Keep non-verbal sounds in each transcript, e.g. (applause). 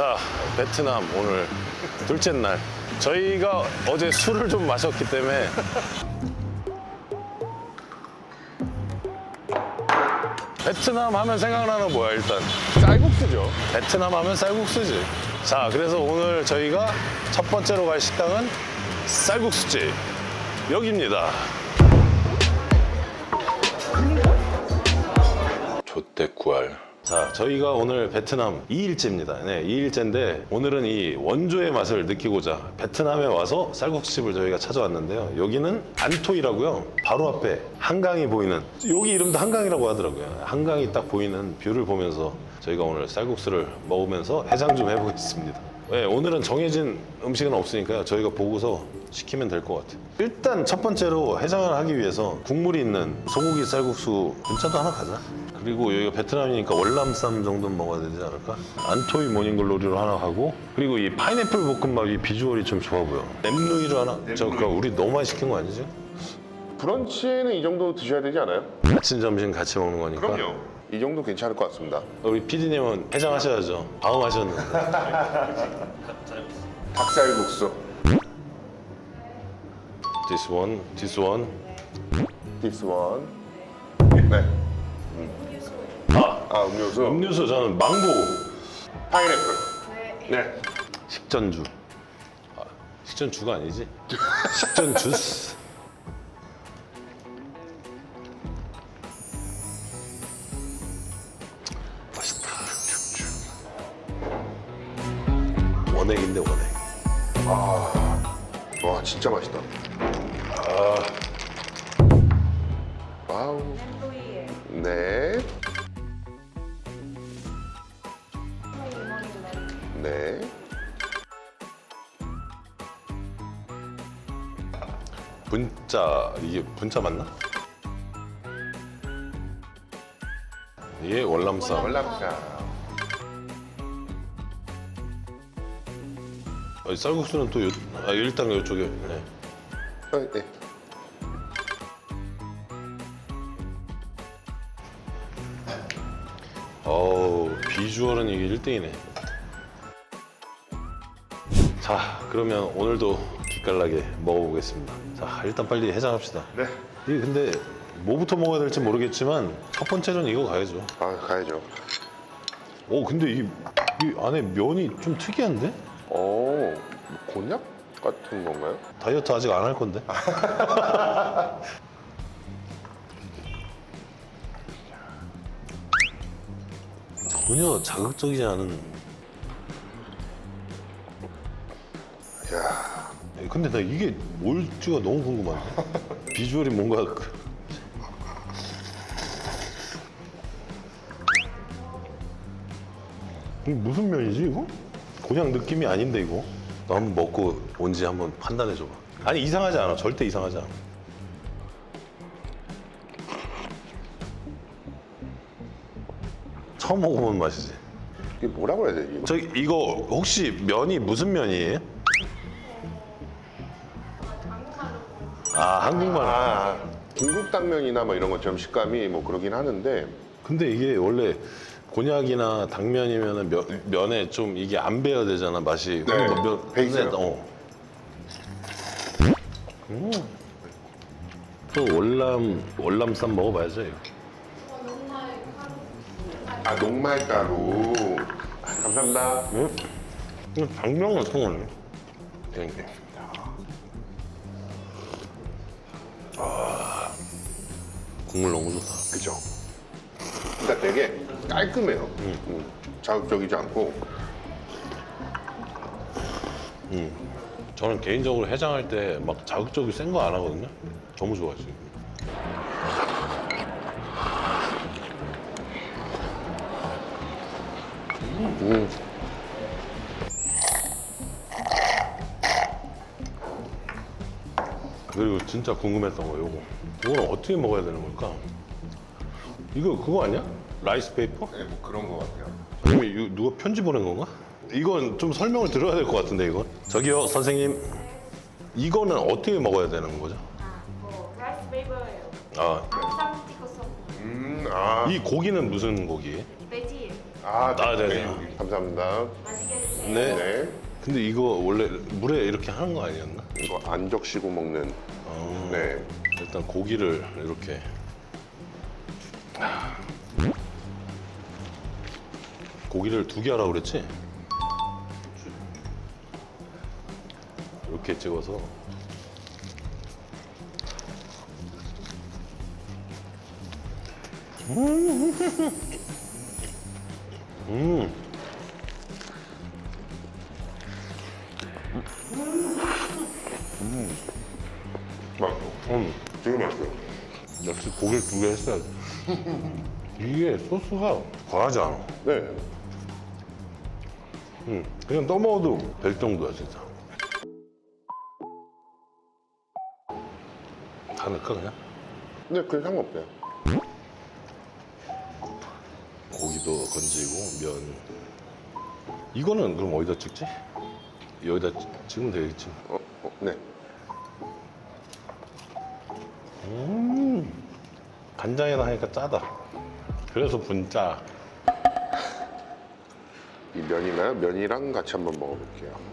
자, 베트남 오늘 둘째 날. 저희가 어제 술을 좀 마셨기 때문에 베트남 하면 생각나는 뭐야 일단 쌀국수죠. 베트남 하면 쌀국수지. 자, 그래서 오늘 저희가 첫 번째로 갈 식당은 쌀국수집 여기입니다. 조태구알. 자, 저희가 오늘 베트남 2일째입니다. 네, 2일째인데 오늘은 이 원조의 맛을 느끼고자 베트남에 와서 쌀국수집을 저희가 찾아왔는데요. 여기는 안토이라고요. 바로 앞에 한강이 보이는 여기 이름도 한강이라고 하더라고요. 한강이 딱 보이는 뷰를 보면서 저희가 오늘 쌀국수를 먹으면서 해장 좀 해보겠습니다. 네, 오늘은 정해진 음식은 없으니까요. 저희가 보고서 시키면 될 것 같아요. 일단 첫 번째로 해장을 하기 위해서 국물이 있는 소고기 쌀국수 분짜도 하나 가자. 그리고 여기가 베트남이니까 월남쌈 정도는 먹어야 되지 않을까? 안토이 모닝글로리로 하나 하고 그리고 이 파인애플 볶음밥이 비주얼이 좀 좋아 보여. 램누이를 하나? 저 그러니까 우리 너무 많이 시킨 거 아니지? 브런치에는 이 정도 드셔야 되지 않아요? 아침 점심 같이 먹는 거니까. 이 정도 괜찮을 것 같습니다. 우리 PD님은 해장하셔야죠. 다음 하셨는데. (laughs) 닭쌀국수. This one, this one. This one. 네. 아, 아 음료수. 음료수 저는 망고. 파인애플. 네. 식전주. 아, 식전주가 아니지? 식전 주스. 원액인데 원액. 와 진짜 맛있다. 와우. 네. 네. 분짜 이게 분짜 맞나? 이게 월남쌈. 월남쌈. 아, 쌀국수는 또 요, 아, 일단 이쪽에. 네. 어, 네. 어우 비주얼은 이게 1등이네 자 그러면 오늘도 기깔나게 먹어보겠습니다 자 일단 빨리 해장합시다 네. 이게 근데 뭐부터 먹어야 될지 모르겠지만 첫 번째는 이거 가야죠 아 가야죠. 오 근데 이, 이 안에 면이 좀 특이한데? 오 곤약 같은 건가요? 다이어트 아직 안 할 건데 (laughs) 전혀 자극적이지 않은 야. 근데 나 이게 뭘지가 너무 궁금한데 (laughs) 비주얼이 뭔가 그- 이게 무슨 면이지 이거? 그냥 느낌이 아닌데 이거 너 한번 먹고 뭔지 한번 판단해 줘봐. 아니 이상하지 않아. 절대 이상하지 않아. 처음 먹어본 맛이지. 이게 뭐라고 해야 되지? 저 이거 혹시 면이 무슨 면이에요? 아 한국말. 아 중국 당면이나 뭐 이런 것처럼 식감이 뭐 그러긴 하는데. 근데 이게 원래 곤약이나 당면이면 면, 면에 좀 이게 안 배야 되잖아 맛이. 네, 배 있어요. 근데, 어. 음. 또 월남 월남쌈 먹어봐야죠. 이거. 아 녹말가루. 아, 감사합니다. 이거 당면 같은 거네. 이게. 아, 국물 너무 좋다. 그죠? 그러니까 되게 깔끔해요. 음, 자극적이지 않고. 저는 개인적으로 해장할 때 막 자극적이 센 거 안 하거든요. 너무 좋아 지금. 그리고 진짜 궁금했던 거 요거. 이거는 어떻게 먹어야 되는 걸까? 이거 그거 아니야? 라이스 페이퍼? 네, 뭐 그런 것 같아요. 아니면 이거 누가 편지 보낸 건가? 이건 좀 설명을 들어야 될 것 같은데 이건 저기요 선생님 이거는 어떻게 먹어야 되는 거죠? 아, 뭐 라이스 페이퍼예요. 아, 쌈 찍어서 음, 아, 이 고기는 무슨 고기예요? 돼지 아, 아, 네, 네, 네. 감사합니다. 맛있게 드세요. 네. 네. 근데 이거 원래 물에 이렇게 하는 거 아니었나? 이거 안 적시고 먹는. 네. 일단 고기를 이렇게 고기를 두 개 하라고 그랬지? 이렇게 찍어서 음. 맛있어. 음. 되게 맛있어요. 역시 고기를 두 개 했어야지. (laughs) 이게 소스가 과하지 않아. 네. 응. 그냥 떠먹어도 될 정도야, 진짜. 다 넣을까, 그냥? 네, 그냥 상관없어요. 고기도 건지고, 면. 이거는 그럼 어디다 찍지? 여기다 찍- 찍으면 되겠지. 어, 어, 네. 간장에다 하니까 짜다. 그래서 분짜. 이 면이나요? 면이랑 같이 한번 먹어볼게요.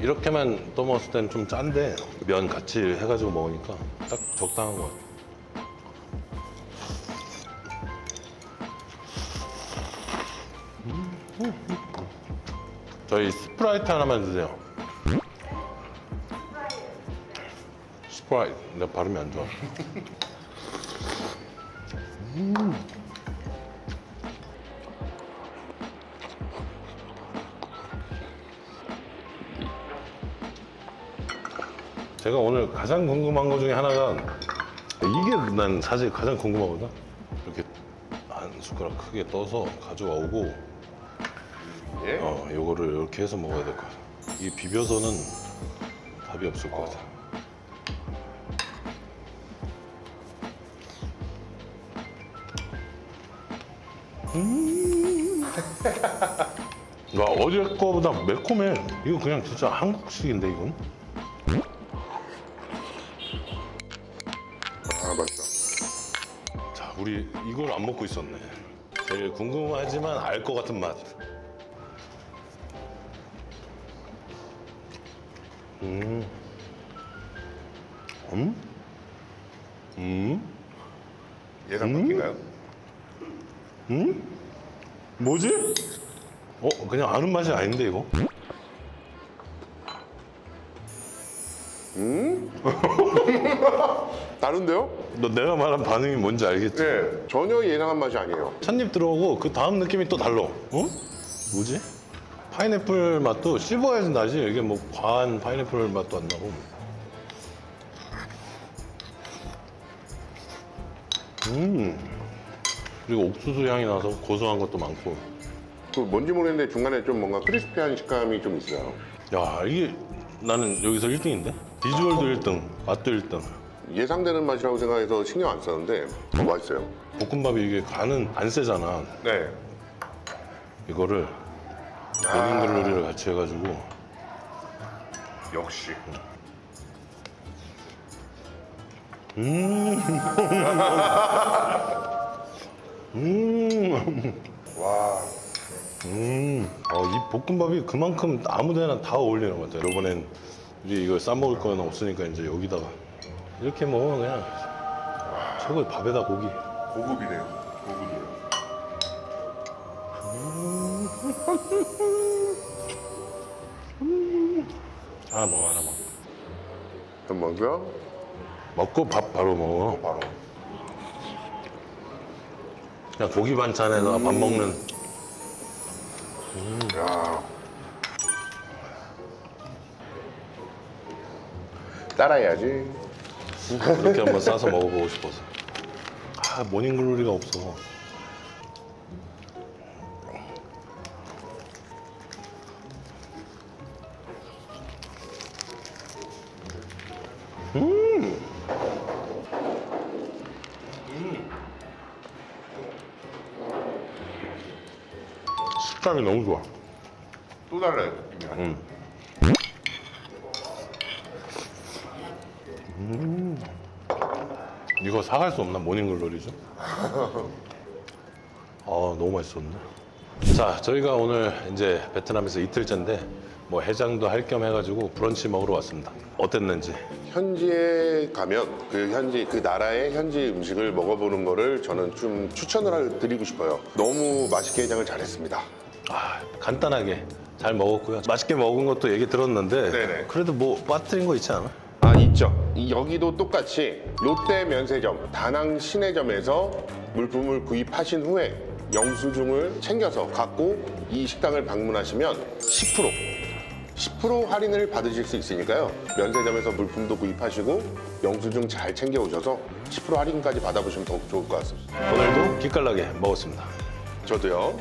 이렇게만 떠 먹었을 때는 좀 짠데, 면 같이 해가지고 먹으니까 딱 적당한 것 같아. 저희 스프라이트 하나만 주세요. 스프라이트. 내가 발음이 안 좋아. 제가 오늘 가장 궁금한 것 중에 하나가 이게 난 사실 가장 궁금하거든. 이렇게 한 숟가락 크게 떠서 가져오고 예? 어 요거를 이렇게 해서 먹어야 될 것 같아. 이게 비벼서는 답이 없을 것 같아. 음. (laughs) 와 어제 거보다 매콤해. 이거 그냥 진짜 한국식인데 이건? 아, 맛있다. 자, 우리 이걸 안 먹고 있었네. 제일 궁금하지만 알 것 같은 맛. 음. 음? 음? 예상 바뀐가요? 뭐지? 어, 그냥 아는 맛이 아닌데 이거? (laughs) 다른데요? 너 내가 말한 반응이 뭔지 알겠지? 네. 전혀 예상한 맛이 아니에요. 첫 입 들어오고 그 다음 느낌이 또 달라. 어? 뭐지? 파인애플 맛도 씹어야지 나지. 이게 뭐 과한 파인애플 맛도 안 나고. 음. 그리고 옥수수 향이 나서 고소한 것도 많고. 그 뭔지 모르겠는데 중간에 좀 뭔가 크리스피한 식감이 좀 있어요. 야, 이게 나는 여기서 1등인데? 비주얼도 1등, 맛도 1등. 예상되는 맛이라고 생각해서 신경 안 썼는데 어, 맛있어요. 볶음밥이 이게 간은 안 세잖아. 네. 이거를 모닝글로리를 같이 해가지고 역시. 음. (laughs) 와. 음, 어, 이 볶음밥이 그만큼 아무데나 다 어울리는 것 같아요. 이번엔 우리 이걸 싸 먹을 건 없으니까 이제 여기다가 이렇게 먹으면 그냥 최고의 밥에다 고기. 고급이네요. 고급이에요. 하나 먹어, 하나 먹어. 좀 먼저 먹고 밥 바로 먹어. 바로. 그냥 고기 반찬에다가 밥 먹는. 야. 따라해야지. 이렇게 한번 싸서 먹어보고 싶어서. 아, 모닝글로리가 없어. 식감이 너무 좋아. 또 달라요 느낌이. 이거 사갈 수 없나? 모닝글로리죠? (laughs) 아, 너무 맛있었네. 자, 저희가 오늘 이제 베트남에서 이틀째인데 뭐 해장도 할 겸 해가지고 브런치 먹으러 왔습니다. 어땠는지. 현지에 가면 그 현지 그 나라의 현지 음식을 먹어보는 거를 저는 좀 추천을 할- 드리고 싶어요. 너무 맛있게 해장을 잘했습니다. 아, 간단하게 잘 먹었고요. 맛있게 먹은 것도 얘기 들었는데 네네. 그래도 뭐 빠뜨린 거 있지 않아? 아 있죠. 이- 여기도 똑같이 롯데 면세점 다낭 시내점에서 물품을 구입하신 후에 영수증을 챙겨서 갖고 이 식당을 방문하시면 10% 10% 할인을 받으실 수 있으니까요. 면세점에서 물품도 구입하시고 영수증 잘 챙겨오셔서 10% 할인까지 받아보시면 더욱 좋을 것 같습니다. 오늘도 기깔나게 먹었습니다. 저도요.